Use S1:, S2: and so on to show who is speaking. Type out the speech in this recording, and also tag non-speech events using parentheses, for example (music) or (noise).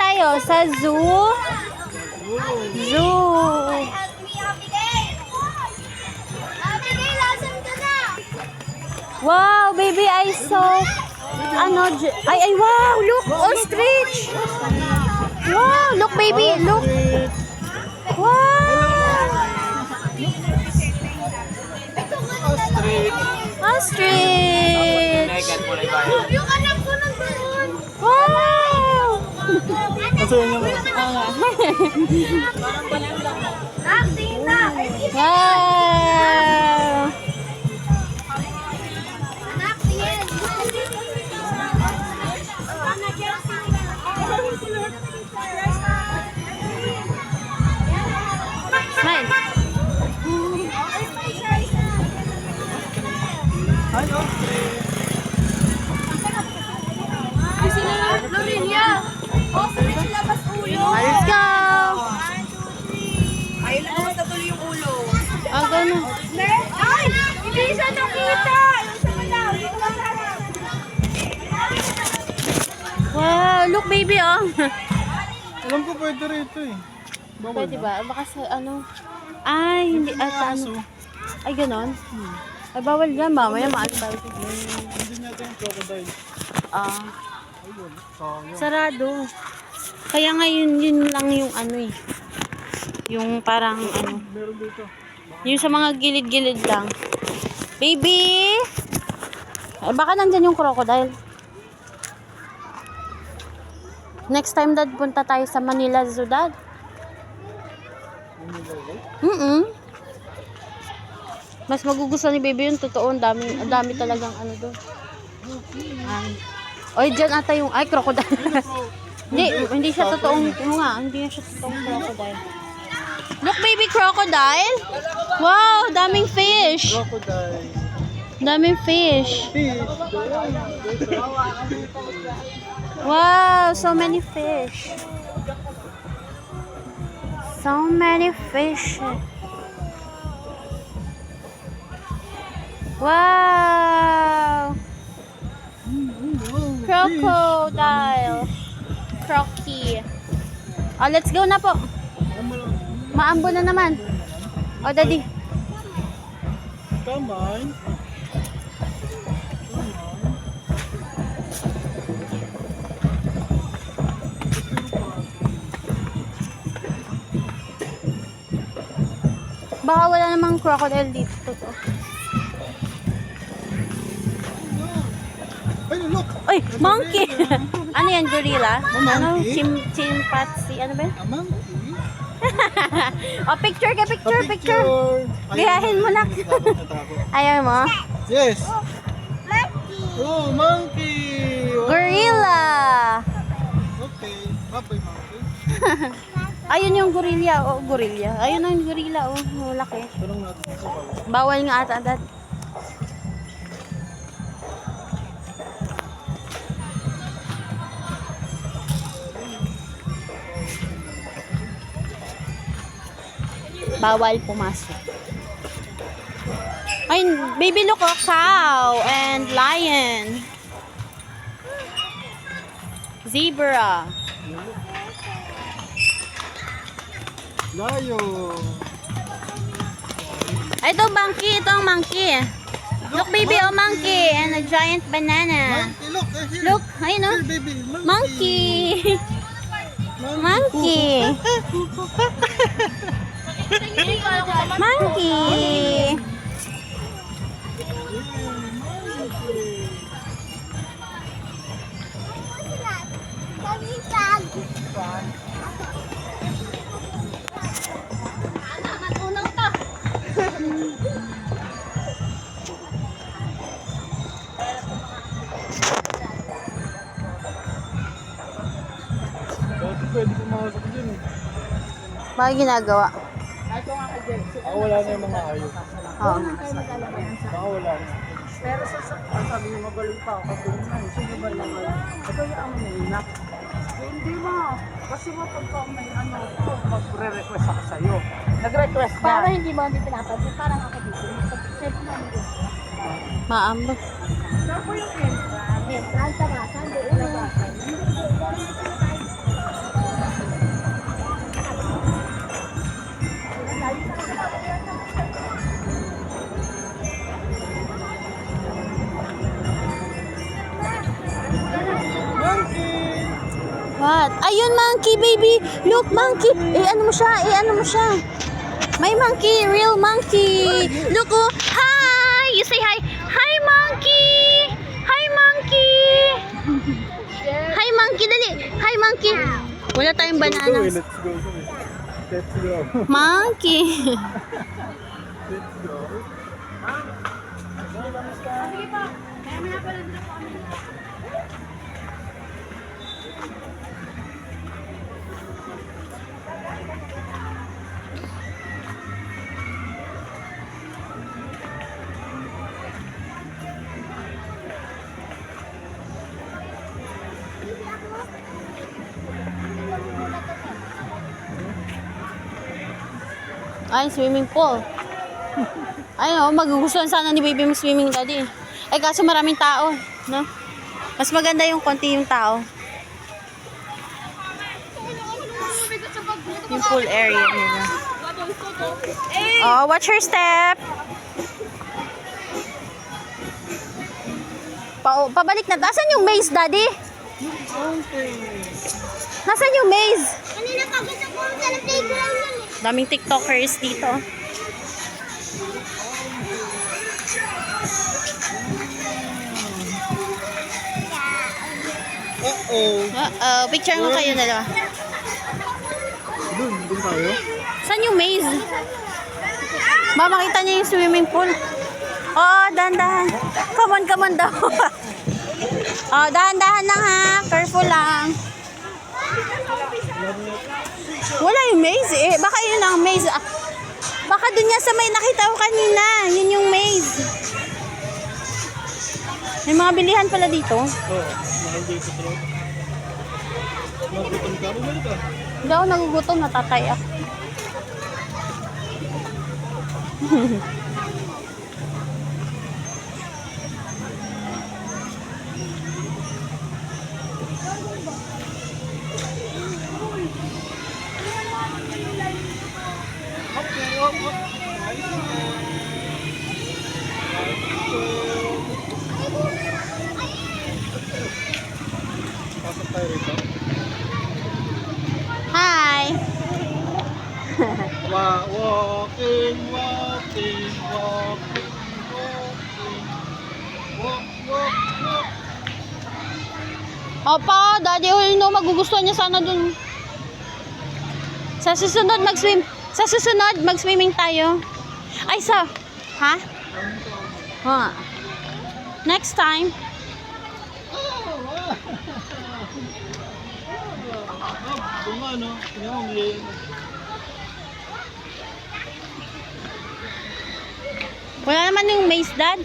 S1: tayo? Sa zoo? Zoo. Wow, baby, I saw ano, ay, ay, wow, look, ostrich. Wow, look, baby, look. Wow, ostrich.
S2: Na iba.
S3: Yung anak ko nandun.
S1: Wow.
S2: Yun yung...
S3: Ah, tita.
S1: Wow. Baby, oh.
S2: Alam ko pwede rito eh. Bawal
S1: Pwede ba? Baka sa ano? Ay, hindi. At ano? Ay, ganon. Ay, bawal yan. Mamaya maano tayo.
S2: Hindi natin yung crocodile.
S1: Ah,
S2: Ayun. Sayang.
S1: sarado. Kaya ngayon, yun lang yung ano eh. Yung parang ano.
S2: Meron dito.
S1: Yung sa mga gilid-gilid lang. Baby! Ay, baka nandyan yung crocodile. Next time, dad, punta tayo sa Manila Zoo, dad. Mm Mas magugustuhan ni baby yung totoo. Ang dami, ang dami talagang ano doon. Ay. Oy, dyan ata yung, ay, crocodile. (laughs) hindi, hindi siya totoong, ano nga, hindi siya totoong crocodile. Look, baby crocodile. Wow, daming fish.
S2: Crocodile.
S1: Daming fish.
S2: Fish.
S1: Wow, so many fish. So many fish. Wow. Crocodile. Crocky. Oh, let's go na po. Maambo na naman. Oh, daddy.
S2: Come on.
S1: Baka wala namang crocodile dito.
S2: Look!
S1: Ay, monkey! (laughs) ano yan, gorilla? Ano?
S2: monkey?
S1: Chim, chimpanzee? Ano ba?
S2: A monkey. (laughs)
S1: oh, picture ka, picture, picture. Gayahin mo na. (laughs) Ayaw mo?
S2: Yes! Oh, monkey! Oh.
S1: Gorilla!
S2: Okay. Baboy monkey.
S1: Ayun yung gorilla. Oh, gorilla. Ayun ang gorilla. Oh, oh laki.
S2: Bawal.
S1: Nga ata dad. Bawal pumasok. Ay, baby look, oh, cow and lion. Zebra.
S2: Layo!
S1: Ay, ito monkey. Ito ang monkey. Look, baby, oh, monkey. And a giant banana.
S2: Monkey, look! eh, Here!
S1: Look, ayun oh.
S2: Here, baby!
S1: Monkey. Monkey. Monkey.
S2: Dati (laughs) pwede pumasok dyan eh.
S1: Bakit ginagawa?
S2: Baka wala na yung mga ayos.
S1: Oo.
S2: Baka wala na.
S4: Pero sa, sa ang sabi niya magaling pa ako doon na, sino ba naman? Ito yung ang maninak. Hindi mo. Kasi mo pagka may ano, magre-request ako sa'yo. Nag-request ka.
S3: Para hindi mo hindi pinapansin, parang ako dito. Siyempre namin dito.
S1: Maambot.
S4: Saan po yung entrance?
S3: Entrance, tabasan, doon.
S1: Monkey, baby. Look, monkey. Eh, ano mo siya? Eh, ano mo siya? May monkey, real monkey. Look, oh. Hi! You say hi. Hi, monkey! Hi, monkey! Hi, monkey, dali. Hi, monkey. Wala tayong banana.
S2: let's go. Let's go.
S1: Monkey.
S2: Let's go.
S1: Ay, swimming pool. Ay, no, magugustuhan sana ni baby swimming daddy. Ay, kaso maraming tao, no? Mas maganda yung konti yung tao. Yung pool area nila. Oh, watch her step. Pa pabalik na. Nasaan yung maze, daddy? Nasaan yung maze?
S3: Kanina pa gusto ko sa playground eh.
S1: Daming TikTokers dito.
S2: Uh-oh.
S1: Uh, picture mo kayo dalawa.
S2: Dun, dun tayo.
S1: Saan yung maze? Ba, makita niya yung swimming pool. Oh, dahan-dahan. Come on, come on daw. (laughs) oh, dahan-dahan lang ha. Careful lang. Wala yung maze eh. Baka yun ang maze. Ah, baka dun nga sa may nakita ko kanina. Yun yung maze. May mga bilihan pala dito.
S2: Oh, mahal dito ka.
S1: Hindi ako nagugutom, natatay ako. (laughs)
S2: Pasok tayo rito.
S1: Hi!
S2: Wa walking, walking, walking, walking. Walk, walk, walk.
S1: Opo, Daddy Ulno, magugustuhan niya sana dun. Sa susunod mag-swim. Sa susunod mag-swimming tayo. Ay, sa... Ha? Ha? Next time.
S2: Bunga no. Tingnan mo, may
S1: Wala naman yung maze, Dad.